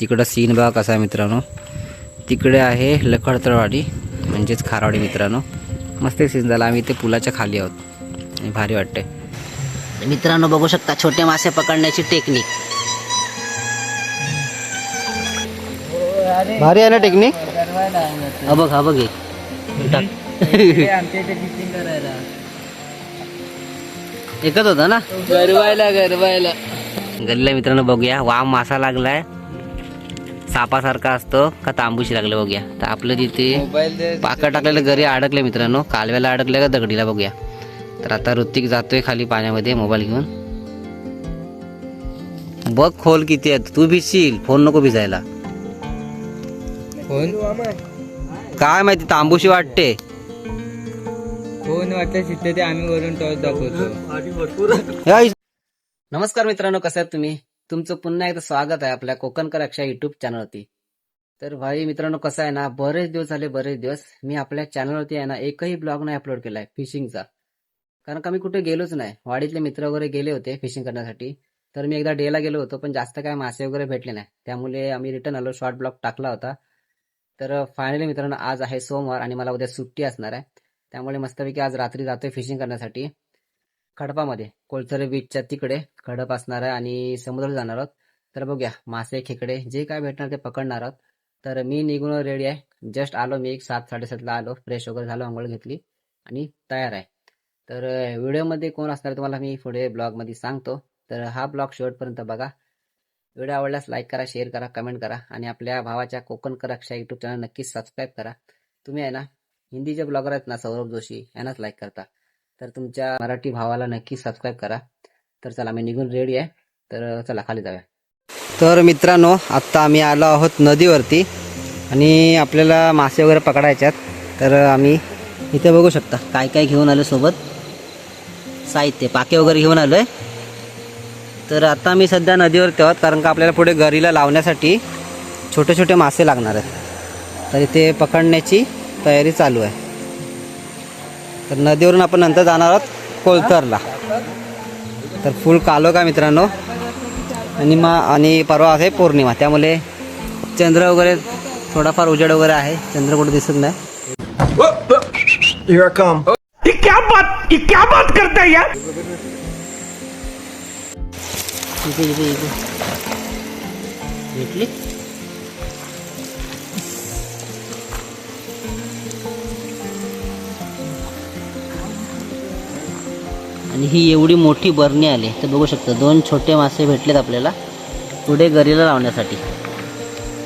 तिकडं सीन बघा कसा आहे मित्रांनो. तिकडे आहे लखडतळवाडी म्हणजेच खारावाडी मित्रांनो. मस्त सीन झाला आम्ही इथे पुलाच्या खाली आहोत. आणि भारी वाटते मित्रांनो बघू शकता छोटे मासे पकडण्याची टेक्निक भारी आहे ना टेक्निक हा बघ हा बघ एकच होता ना? गरवायला गरवायला. गल्ल्या मित्रांनो बघूया. वाम मासा लागलाय. सापासारखा असतो का तांबूशी लागलं बघूया. तर आपलं तिथे मोबाईल पाकं टाकलेलं घरी अडकले मित्रांनो. कालव्याला अडकले का दगडीला बघूया. तर आता ऋतिक जातोय खाली पाण्यामध्ये मोबाईल घेऊन. बघ खोल किती आहे तू भिजशील फोन नको भिजायला. फोन? काय माहिती तांबूशी वाटते. फोन वाटलं शिकते ते आम्ही वरून टॉस दाखवतो. या इस- नमस्कार मित्रांनो कसं आहेत तुम्ही? तुमचं पुन्हा एकदा स्वागत आहे आपल्या कोकणकर अक्षा युट्यूब चॅनलवरती तर भाई मित्रांनो कसं आहे ना बरेच दिवस झाले बरेच दिवस मी आपल्या चॅनलवरती आहे ना एकही ब्लॉग नाही अपलोड केलाय फिशिंगचा कारण का मी कुठे गेलोच नाही. वाडीतले मित्र वगैरे गेले होते फिशिंग करण्यासाठी. तर मी एकदा डेला गेलो होतो पण जास्त काय मासे वगैरे भेटले नाही. त्यामुळे आम्ही रिटर्न आलो शॉर्ट ब्लॉग टाकला होता. तर फायनली मित्रांनो आज आहे सोमवार आणि मला उद्या सुट्टी असणार आहे. त्यामुळे मस्तपैकी आज रात्री जातोय फिशिंग करण्यासाठी. खडपामध्ये. कोळसरे बीचच्या तिकडे खडप असणार आहे आणि समुद्र जाणार आहोत. तर बघूया मासे खेकडे जे काय भेटणार ते पकडणार आहोत. तर मी निघून रेडी आहे. जस्ट आलो मी एक सात साडेसातला आलो. फ्रेश वगैरे झालो आंघोळ घेतली आणि तयार आहे. तर व्हिडिओमध्ये कोण असणार तुम्हाला मी पुढे ब्लॉगमध्ये सांगतो. तर हा ब्लॉग शेवटपर्यंत बघा. व्हिडिओ आवडल्यास लाईक करा शेअर करा कमेंट करा आणि आपल्या भावाच्या कोकण करक्षा यूट्यूब चॅनल नक्कीच सबस्क्राईब करा. तुम्ही आहे ना हिंदी जे ब्लॉगर आहेत ना सौरभ जोशी यांनाच लाईक करता. तर तुमच्या मराठी भावाला नक्की सबस्क्राईब करा. तर चला मी निघून रेडी आहे. तर चला खाली जाऊया. तर मित्रांनो आत्ता आम्ही आलो आहोत नदीवरती आणि आपल्याला मासे वगैरे पकडायच्यात तर आम्ही इथे बघू शकता काय काय घेऊन आलो सोबत. साहित्य पाके वगैरे घेऊन आलो आहे तर आता आम्ही सध्या नदीवरती आहोत कारण का आपल्याला पुढे गरीला लावण्यासाठी छोटे छोटे मासे लागणार आहेत. तर इथे पकडण्याची तयारी चालू आहे. तर नदीवरून आपण नंतर जाणार आहोत कोलतरला. तर फुल कालो का मित्रांनो? आणि मा आणि परवा आहे पौर्णिमा त्यामुळे चंद्र वगैरे थोडाफार उजेड वगैरे आहे. चंद्र कुठे दिसत नाही. Here I come. इथे इथे इथे. भेटली? आणि ही एवढी मोठी बरणी आली तर बघू शकता दोन छोटे मासे भेटलेत आपल्याला. पुढे गरीला लावण्यासाठी.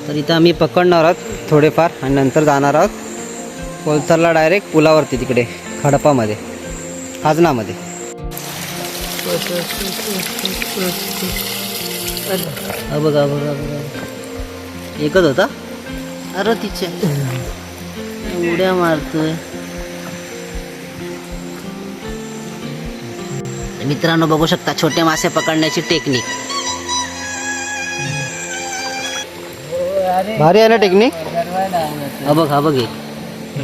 तर इथं आम्ही पकडणार आहोत थोडेफार आणि नंतर जाणार आहोत कोलसरला डायरेक्ट पुलावरती तिकडे खडपामध्ये खाजनामध्ये. बघा बघा बघा एकच होता? अरे तिच्या उड्या मारतोय. मित्रांनो बघू शकता छोटे मासे पकडण्याची टेक्निक भारी आहे ना टेक्निक गरवायला हा बघ हा बघ.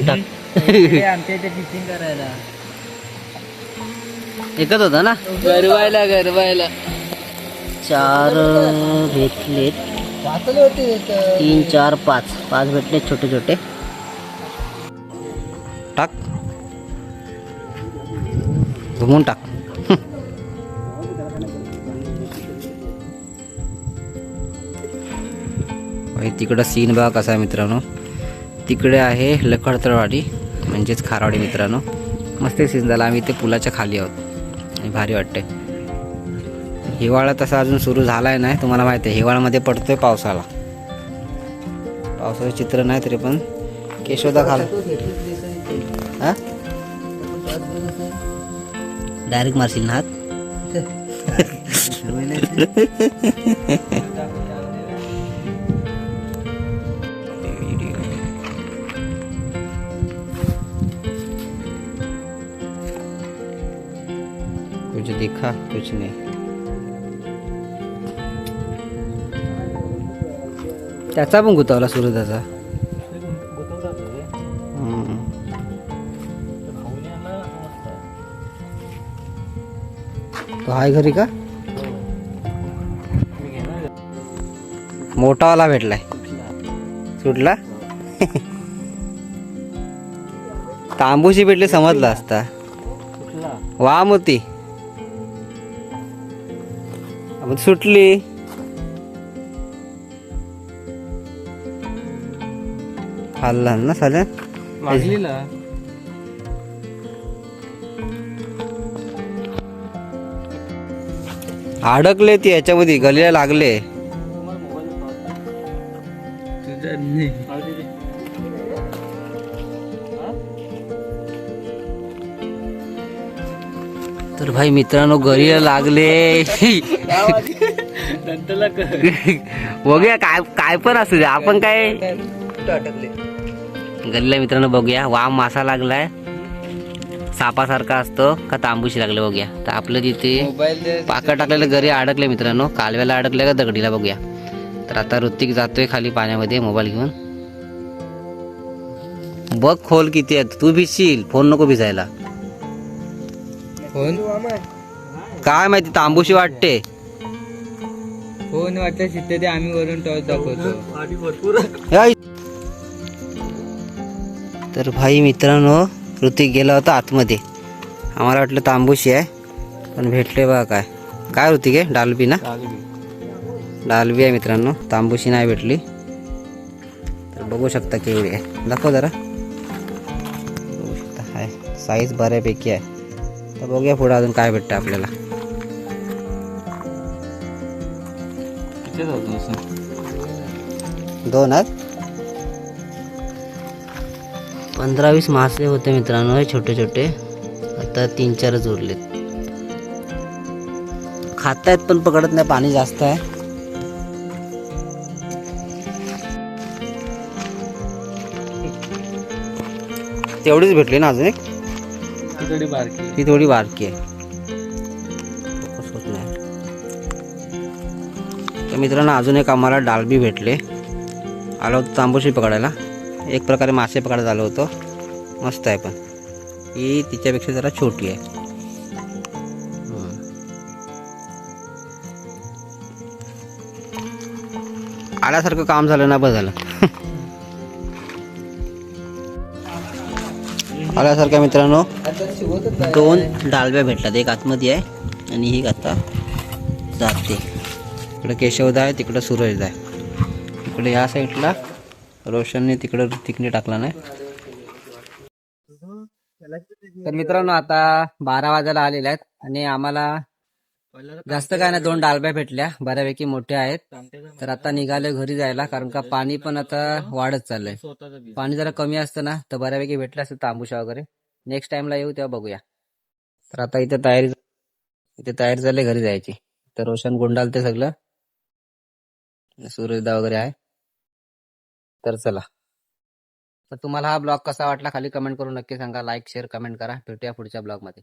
टाक. आमच्या इथे फिशिंग करायला एकच होता ना? गरवायला गरवायला. चार होते तीन चार पाच. पाच भेटले छोटे छोटे. टाक. घुमून टाक. आहे तिकडं सीन बघा कसा आहे मित्रांनो. तिकडे आहे लखडतळवाडी म्हणजेच खारवाडी मित्रांनो. मस्त सीन झाला. आम्ही इथे पुलाच्या खाली आहोत. आणि भारी वाटते हिवाळा तसा अजून सुरू झाला आहे नाही तुम्हाला माहिती आहे. हिवाळ्यामध्ये पडतोय पावसाला. पावसाचं चित्र नाही तरी पण केशोदा खाल डायरेक्ट मारशील ना हात? कुछ दिखा कुछ नहीं। त्याचा पण गुतावला सूर्यदाचा. तो हाय घरी का? मोठावाला भेटलाय। सुटला? तांबूशी भेटली समजला असता। वाम होती सुटली. खाल्ला ना साल्या लागलीला अडकले ती याच्यामध्ये गलीला लागले. तर भाई मित्रांनो घरी लागले. बघूया काय काय पण असू दे. आपण काय गल्लीला मित्रांनो बघूया. वाम मासा लागलाय. सापासारखा असतो का तांबूशी लागले बघूया. तर आपलं तिथे मोबाईल टाकलेलं घरी अडकले मित्रांनो. कालव्याला अडकले का दगडीला बघूया. तर आता ऋतिक जातोय खाली पाण्यामध्ये मोबाईल घेऊन. बघ खोल किती आहे. तू भिजशील फोन नको भिजायला. फोन? काय माहिती तांबूशी वाटते. फोन वाटलं तिथे ते आम्ही वरून टॉर्च दाखवतो. तर भाई मित्रांनो ऋतिक गेला होता आतमध्ये. आम्हाला वाटलं तांबूशी आहे पण भेटले बघा काय. काय ऋतिक आहे? डालबी ना? डालबी. आहे मित्रांनो तांबूशी नाही भेटली. तर बघू शकता केवढी आहे. दाखव जरा. बघू शकता आहे साईज बऱ्यापैकी आहे. तर बघूया पुढे अजून काय भेटतं आपल्याला. दोन आहेत. पंधरा वीस मासे होते मित्रांनो हे छोटे छोटे. आता तीन चारच उरलेत खातायत पण पकडत नाही पाणी जास्त आहे. तेवढीच भेटली ना अजून एक? थोडी बारकी ती थोडी बारकी आहे. Focus होत नाही. तर मित्रांनो अजून एक आम्हाला डालबी भेटले. आलो होतो तांबूशी पकडायला. एक प्रकारे मासे पकडायला आलो होतो. मस्त आहे पण. ही तिच्यापेक्षा जरा छोटी आहे. हम्म. आल्यासारखं काम झालं ना बरं झालं. आल्यासारख्या मित्रांनो दोन डालव्या भेटतात. एक आतमध्ये आहे आणि ही आता जाते. इकडं केशवदा आहे तिकडं सूरजदा आहे इकडे या साईडला रोशनने तिकडं तिकडे टाकला नाही. तर मित्रांनो आता बारा वाजायला आलेल्या आहेत आणि आम्हाला जास्त काय नाही दोन डालब्या भेटल्या बऱ्यापैकी मोठ्या आहेत. तर आता निघाले घरी जायला कारण का पाणी पण आता वाढत चाललंय. पाणी जरा कमी असतं ना तर बऱ्यापैकी भेटलं असतं तांबूशा वगैरे. नेक्स्ट टाइमला येऊ तेव्हा बघूया. तर आता इथे तयारी इथे तयारी झाली घरी जायची. तर रोशन गुंडाल ते सगळं. सूर्यदा वगैरे आहे. तर चला. तर तुम्हाला हा ब्लॉग कसा वाटला खाली कमेंट करून नक्की सांगा. लाईक शेअर कमेंट करा. भेटूया पुढच्या ब्लॉगमध्ये.